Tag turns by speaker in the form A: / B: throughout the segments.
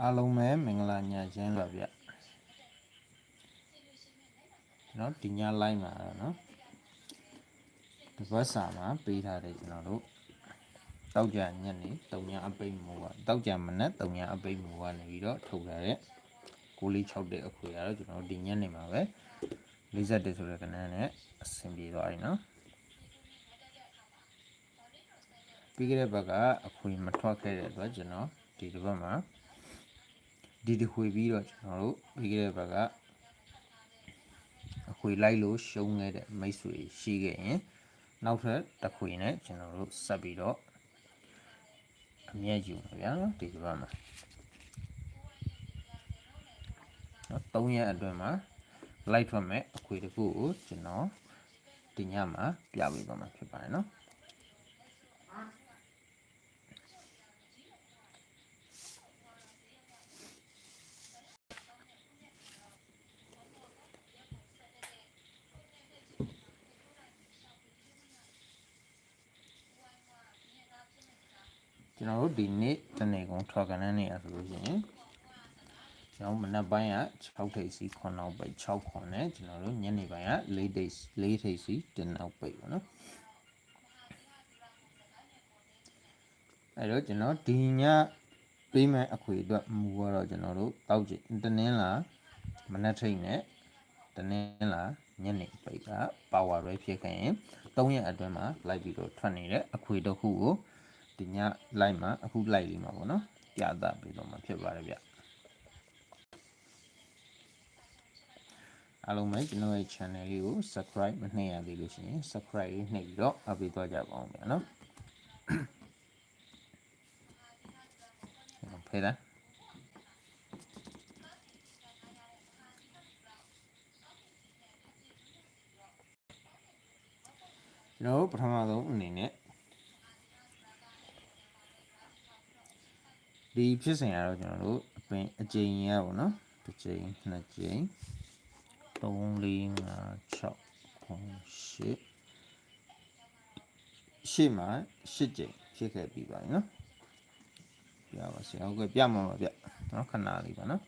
A: အားလုံးပဲမင်္ဂလာညချမ်းပါဗျကျွန်တော်ဒီည live မှာတော့เนาะဒီဘက်စာမှာပေးထားတယ်ကျွန်တော်တို့တောက်ကြညက်နေတုံညာအပိတ်မိုးကတောက်ကြမနက်တုံညာအပိတ်မိုးကနေပြီးတော့ထုတ်ထားတဲ့ကိုလေး6တဲ့အခွေကတော့ကျွန်တော်တို့ဒီညက်နေမှာပဲ41ဆိုတဲ့ကဏ္ဍနဲ့အဆင်ပြေသွားပြီเนาะပြီးခဲ့တဲ့ဘက်ကအခွေမထွက်ခဲ့တဲ့အတွက်ကျွန်တော်ဒီတစ်ပတ်မှာ ဒီတခွေပြီးတော့ကျွန်တော်တို့ပြီးခဲ့တဲ့ဘက်ကအခွေလိုက်လို့ရှုံးခဲ့တဲ့မိတ်ဆွေရှိခဲ့ရင်နောက်ထပ်တစ်ခွေနဲ့ကျွန်တော်တို့ဆက်ပြီးတော့အမြတ်ယူမှာဗျာနော်ဒီတစ်ပတ်မှာနော်3ရက်အတွင်းမှာလိုက်ထွက်မဲ့အခွေတစ်ခုကိုကျွန်တော်ဒီညမှာပြပေးသွားမှာဖြစ်ပါတယ်နော် ကျွန်တော်တို့ဒီနေ့တနေ့ကုန်ထွာကန်တဲ့နေရဆိုလို့ရှိရင်ကျွန်တော်မနက်ပိုင်းက6ထိပ်စီ9နောက်ပိတ်6ခွန်နဲ့ကျွန်တော်တို့ညနေပိုင်းက4ထိပ်4ထိပ်စီ10နောက်ပိတ်ပေါ့နော်အဲ့တော့ကျွန်တော်ဒီညပေးမဲ့အခွေအတွက်မူကတော့ကျွန်တော်တို့တောက်ကြည့်တနင်္လာမနက်ထိပ်နဲ့တနင်္လာညနေပိတ်ကပါဝါရဲဖြစ်ခဲ့ရင်3ရက်အတွင်းမှာလိုက်ပြီးတော့ထွက်နေတဲ့အခွေတစ်ခုကို ဒီည live မှာအခု live လေးမှာပေါ့နော်ပြသပေးတော့မှာဖြစ်ပါတယ်ဗျအားလုံးပဲကျွန်တော်ရဲ့ channel လေးကို subscribe မနှိပ်ရသေးလို့ရှိရင် subscribe လေးနှိပ်ပြီးတော့အပေးသွားကြပါအောင်ဗျာနော်ဖေးလားကျွန်တော်တို့ပထမဆုံးအနေနဲ့ ဒီဖြစ်စဉ်ကတော့ကျွန်တော်တို့အပင်အကြိမ်ရပါတော့တစ်ကြိမ်နှစ်ကြိမ်3 4 5 6 8ရှေ့မှာ8ကြိမ်ဖြစ်ခဲ့ပြီးပါပြီနော်ပြပါစေဟုတ်ကဲ့ပြမှာပါဗျနော်ခဏလေးပါနော်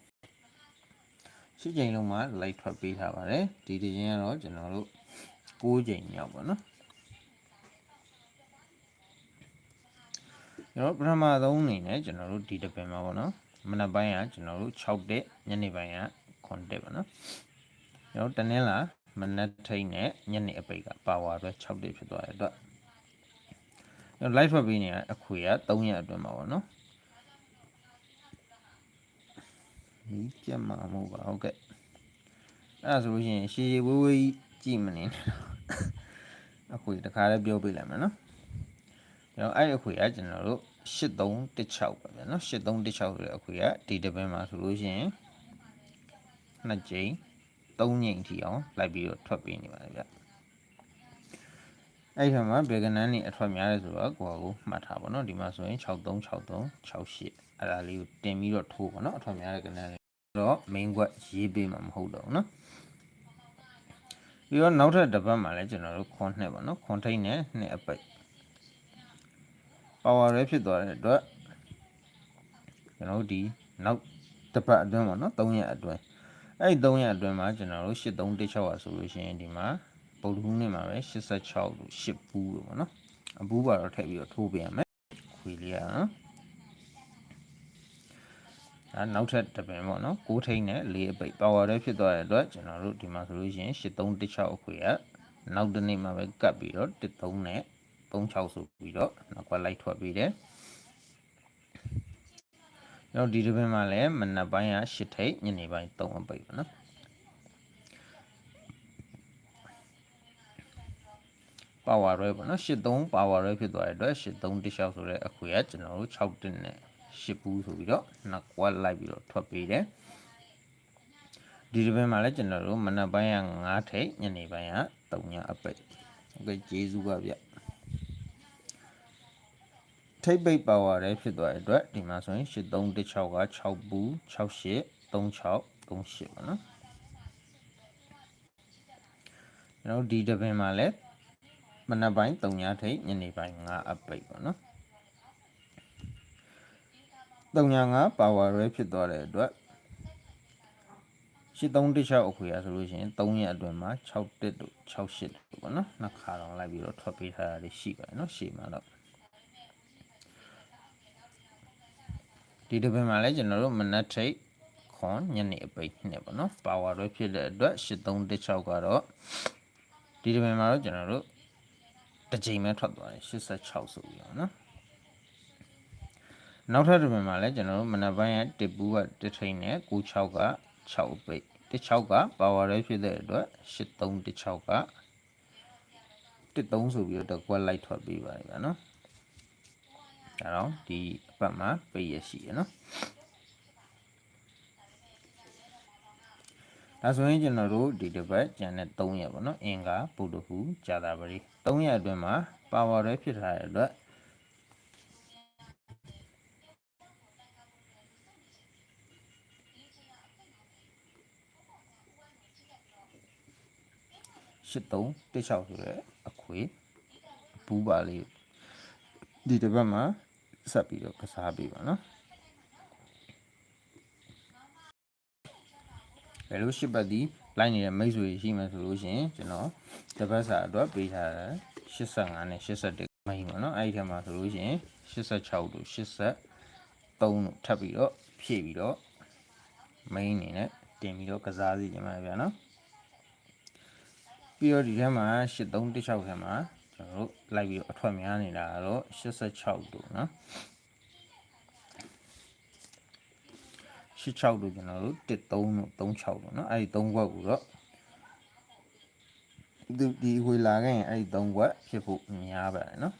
A: 8ကြိမ်လုံးမှာ light ထွက်ပေးထားပါတယ်ဒီတစ်ကြိမ်ကတော့ကျွန်တော်တို့6ကြိမ်မြောက်ပါနော် ကျွန်တော်ပထမဆုံးအနေနဲ့ကျွန်တော်တို့ဒီတစ်ပင်မှာပေါ့နော်မနက်ပိုင်းကကျွန်တော်တို့6တက်ညနေပိုင်းက9တက်ပါနော်ကျွန်တော်တနင်္လာမနက်ထိတ်နဲ့ညနေအပိတ်ကပါဝါအတွက်6တက်ဖြစ်သွားတဲ့အတွက်ကျွန်တော် live ဖတ်ပေးနေတဲ့အခွေက3ရက်အတွင်းမှာပေါ့နော်ဒီကြက်မှာမဟုတ်ပါဟုတ်ကဲ့အဲ့ဒါဆိုလို့ရှိရင်ရှည်ဝေးဝေးကြည့်မနေနဲ့အခွေတခါလည်းပြောပြလိုက်မယ်နော် ကျွန်တော်အဲ့အခွေကကျွန်တော်တို့8316ပါဗျာနော်8316ဆိုတဲ့အခွေကဒီတစ်ပင်းမှာဆိုလို့ရှိရင်နှစ်ကြိမ်3ကြိမ်ထိအောင်လိုက်ပြီးတော့ထွက်ပေးနေပါတယ်ဗျအဲ့ဒီမှာဘေကနန်းနေအထွက်များတယ်ဆိုတော့ကိုယ့်ကိုမှတ်ထားပါတော့ဒီမှာဆိုရင်6363 68အဲ့ဒါလေးကိုတင်ပြီးတော့ထိုးပါနော်အထွက်များတဲ့ကနန်းလေးတော့ main ကွက်ရေးပေးမှာမဟုတ်တော့ဘူးနော်ပြီးတော့နောက်ထပ်တစ်ပတ်မှာလည်းကျွန်တော်တို့ခွန်နှစ်ပါနော်ခွန်ထိတ်နဲ့နှစ်အပိတ် power ရဲဖြစ်သွားတဲ့အတွက်ကျွန်တော်တို့ဒီနောက်တစ်ပတ်အတွင်းပေါ့နော်3ရက်အတွင်းအဲ့ဒီ3ရက်အတွင်းမှာကျွန်တော်တို့8316อ่ะဆိုလို့ရှိရင်ဒီမှာပုတ်တူးနေမှာပဲ86လို့10ဘူးလို့ပေါ့နော်အဘူးပါတော့ထည့်ပြီးတော့ထိုးပေးရမယ်ခွေလေးရနော်အဲနောက်ထပ်တစ်ပင်ပေါ့နော်6ထိန်းနဲ့4အပိတ် power ရဲဖြစ်သွားတဲ့အတွက်ကျွန်တော်တို့ဒီမှာဆိုလို့ရှိရင်8316အခွေကနောက်တစ်နေ့မှာပဲကတ်ပြီးတော့13နဲ့ 36ဆိုပြီးတော့နောက်ကလိုက်ထွက်ပြီးတယ်ကျွန်တော်ဒီတစ်ပင်မှာလည်းမနက်ပိုင်းက8ထိပ်ညနေပိုင်း3အပိတ်ပါနော်ပါဝါရဲပေါ့နော်83ပါဝါရဲဖြစ်သွားတဲ့အတွက်83တစ်လျှောက်ဆိုတဲ့အခွေကကျွန်တော်တို့6တင်နဲ့10ဘူးဆိုပြီးတော့နောက်ကွက်လိုက်ပြီးတော့ထွက်ပေးတယ်ဒီတစ်ပင်မှာလည်းကျွန်တော်တို့မနက်ပိုင်းက9ထိပ်ညနေပိုင်းက3ညအပိတ်โอเคကျေးဇူးပါဗျ ထိပ်ပိတ်ပါဝါရဲဖြစ်သွားတဲ့အတွက်ဒီမှာဆိုရင်8316က6ဘူး68 36 38ပါနော်ကျွန်တော်ဒီတပင်မှာလည်းမနက်ပိုင်း3ညထိပ်ညနေပိုင်း5အပိတ်ပါနော်395 power ရဲဖြစ်သွားတဲ့အတွက်8316အခွေရဆိုလို့ရှိရင်3ရက်အတွင်းမှာ61တို့68တို့ပေါ့နော်နှစ်ခါတော့လိုက်ပြီးတော့ထွက်ပေးထားတာလေးရှိပါတယ်နော်ရှေ့မှာတော့ ဒီတစ်ပင်မှာလည်းကျွန်တော်တို့မနက်ထိတ်ခွန်ညနေအပိတ်နဲ့ပေါ့နော် power ရဲဖြစ်တဲ့အတွက်8316ကတော့ဒီတစ်ပင်မှာတော့ကျွန်တော်တို့တစ်ချိန်ပဲထွက်သွားတယ်86ဆိုပြီးတော့နော်နောက်ထပ်တစ်ပင်မှာလည်းကျွန်တော်တို့မနက်ပိုင်းရဲ့တစ်ပူးကတစ်ထိန်နဲ့96က6ပိတ်16က power ရဲဖြစ်တဲ့အတွက်8316က13ဆိုပြီးတော့ကွက်လိုက်ထွက်ပေးပါလိမ့်မယ်နော် ဒါတော့ဒီအပတ်မှာပိတ်ရရှိရနော်ဒါဆိုရင်ကျွန်တော်တို့ဒီတစ်ပတ်ကျန်တဲ့3ရက်ပေါ့နော်အင်္ဂါဗုဒ္ဓဟူးကြာတာပရိ3ရက်အတွင်းမှာ power ရဲဖြစ်ထားတဲ့အတွက်83 16ဆိုတဲ့အခွေဘူးပါလေးဒီတစ်ပတ်မှာ ဆက်ပြီးတော့ကစားပေးပါနော်ဘယ်လိုရှစ်ပတ်ဒီလိုက်နေတဲ့မိတ်ဆွေရှိမှဆိုလို့ရှိရင်ကျွန်တော်တစ်ပတ်စာအတွက်ပေးထားတယ်85နဲ့81မိန်ပါနော်အဲ့ဒီထဲမှာဆိုလို့ရှိရင်86တို့83တို့ထပ်ပြီးတော့ဖြည့်ပြီးတော့မိန်အနေနဲ့တင်ပြီးတော့ကစားစီကြမှာဗျာနော်ပြီးတော့ဒီထဲမှာ8316ထဲမှာ ကျွန်တော်တို့လိုက်ပြီးတော့အထွက်များနေတာကတော့86တို့နော်86တို့ကျွန်တော်တို့13တို့36တို့နော်အဲ့ဒီ3ခွက်ကိုတော့ဒီဒီဝေလာခဲ့ရင်အဲ့ဒီ3ခွက်ဖြစ်ဖို့များပါတယ်နော်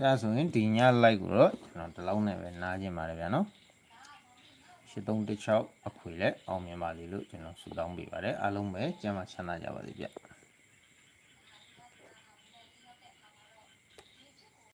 A: ဒါဆိုရင်ဒီည like ကိုတော့ကျွန်တော်ဒီလောက်နဲ့ပဲနားကျင်ပါတယ်ဗျာနော်8316အခွေလည်းအောင်မြင်ပါလေလို့ကျွန်တော်ဆုတောင်းပေးပါတယ်အားလုံးပဲကျမ်းမာချမ်းသာကြပါစေဗျ